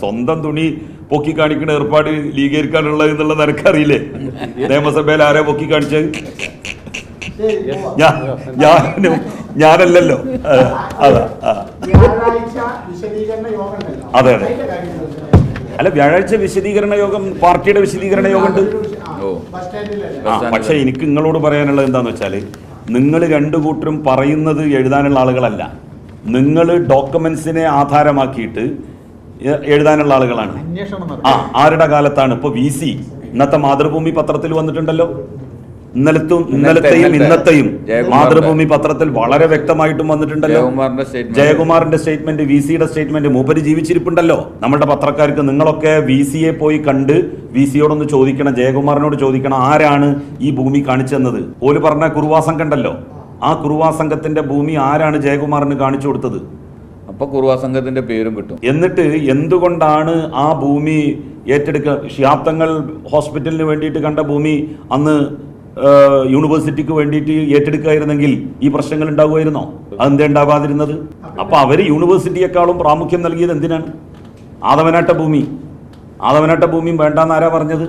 സ്വന്തം തുണി പൊക്കി കാണിക്കുന്ന ഏർപ്പാട് ലീഗീകരിക്കാനുള്ളത് എന്നുള്ളത് നിനക്കറിയില്ലേ? നിയമസഭയിൽ ആരെ പൊക്കി കാണിച്ചത്? ഞാനും ഞാനല്ലല്ലോ. അതാ അതെ. അല്ല വ്യാഴാഴ്ച വിശദീകരണ യോഗം പാർട്ടിയുടെ വിശദീകരണ യോഗം ഉണ്ട് ആ, പക്ഷെ എനിക്ക് നിങ്ങളോട് പറയാനുള്ളത് എന്താന്ന് വെച്ചാൽ നിങ്ങൾ രണ്ടു കൂട്ടരും പറയുന്നത് എഴുതാനുള്ള ആളുകളല്ല. നിങ്ങൾ ഡോക്യുമെന്റ്സിനെ ആധാരമാക്കിയിട്ട് എഴുതാനുള്ള ആളുകളാണ്. ആ ആരുടെ കാലത്താണ്? ഇപ്പൊ വി സി ഇന്നത്തെ മാതൃഭൂമി പത്രത്തിൽ വന്നിട്ടുണ്ടല്ലോ. ഇന്നലത്തും ഇന്നലത്തെയും ഇന്നലത്തെ ഇന്നത്തെയും മാതൃഭൂമി പത്രത്തിൽ വളരെ വ്യക്തമായിട്ടും വന്നിട്ടുണ്ടല്ലോ. ജയകുമാറിന്റെ സ്റ്റേറ്റ്മെന്റ് വി സിയുടെ സ്റ്റേറ്റ്മെന്റ് മൂപ്പര് ജീവിച്ചിരിപ്പുണ്ടല്ലോ. നമ്മുടെ പത്രക്കാർക്ക് നിങ്ങളൊക്കെ വി സിയെ പോയി കണ്ട് വി സിയോടൊന്ന് ചോദിക്കണം ജയകുമാറിനോട് ചോദിക്കണം ആരാണ് ഈ ഭൂമി കാണിച്ചെന്നത്? ഓൽ പറഞ്ഞ കുറുവാ കണ്ടല്ലോ ഉണ്ടല്ലോ. ആ കുറുവാസംഘത്തിന്റെ ഭൂമി ആരാണ് ജയകുമാറിന് കാണിച്ചു കൊടുത്തത്? അപ്പൊ കുറുവാ സംഘത്തിന്റെ പേരും കിട്ടും. എന്നിട്ട് എന്തുകൊണ്ടാണ് ആ ഭൂമി ഏറ്റെടുക്ക ഷിയാബ്തങ്ങൾ ഹോസ്പിറ്റലിന് വേണ്ടിയിട്ട് കണ്ട ഭൂമി അന്ന് യൂണിവേഴ്സിറ്റിക്ക് വേണ്ടിയിട്ട് ഏറ്റെടുക്കുകയായിരുന്നെങ്കിൽ ഈ പ്രശ്നങ്ങൾ ഉണ്ടാകുമായിരുന്നോ അതെന്തേ ഉണ്ടാകാതിരുന്നത് അപ്പൊ അവർ യൂണിവേഴ്സിറ്റിയെക്കാളും പ്രാമുഖ്യം നൽകിയത് എന്തിനാണ്? ആദവനാട്ട ഭൂമി. ആദവനാട്ട ഭൂമിയും വേണ്ടാന്ന് ആരാ പറഞ്ഞത്?